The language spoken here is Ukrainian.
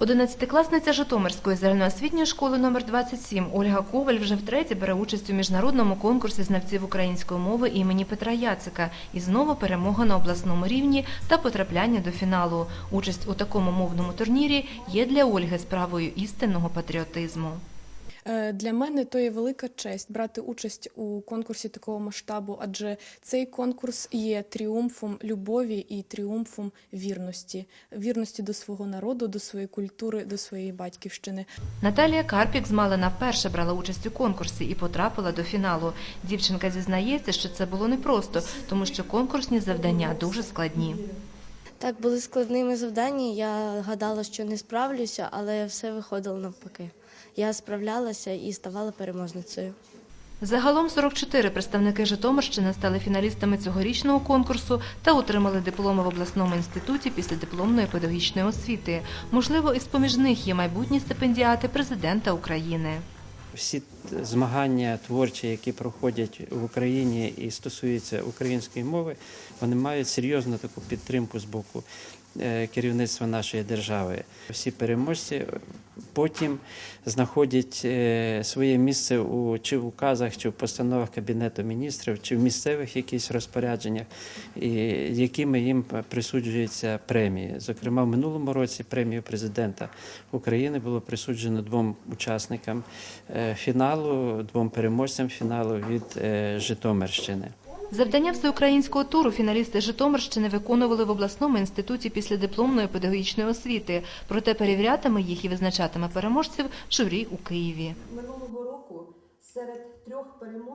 Одинадцятикласниця Житомирської загальноосвітньої школи номер 27 Ольга Коваль вже втретє бере участь у міжнародному конкурсі знавців української мови імені Петра Яцика і знову перемога на обласному рівні та потрапляння до фіналу. Участь у такому мовному турнірі є для Ольги справою істинного патріотизму. Е, Для мене то є велика честь брати участь у конкурсі такого масштабу, адже цей конкурс є тріумфом любові і тріумфом вірності, вірності до свого народу, до своєї культури, до своєї батьківщини. Наталія Карпік з Малина вперше брала участь у конкурсі і потрапила до фіналу. Дівчинка зізнається, що це було непросто, тому що конкурсні завдання дуже складні. Так, були складними завдання. Я гадала, що не справлюся, але все виходило навпаки. Я справлялася і ставала переможницею. Загалом 44 представники Житомирщини стали фіналістами цьогорічного конкурсу та отримали дипломи в обласному інституті після дипломної педагогічної освіти. Можливо, із поміж них є майбутні стипендіати президента України. Всі змагання творчі, які проходять в Україні і стосуються української мови, вони мають серйозну таку підтримку з боку е, керівництва нашої держави. Всі переможці потім знаходять е, своє місце у чи в указах, чи в постановах Кабінету міністрів, чи в місцевих якихось розпорядженнях, якими їм присуджуються премії. Зокрема, в минулому році премію президента України було присуджено двом учасникам е, фіналу, двом переможцям фіналу від е, Житомирщини. Завдання всеукраїнського туру фіналісти Житомирщини виконували в обласному інституті після дипломної педагогічної освіти. Проте перевірятиме їх і визначатиме переможців журі у Києві. минулого року серед трьох переможців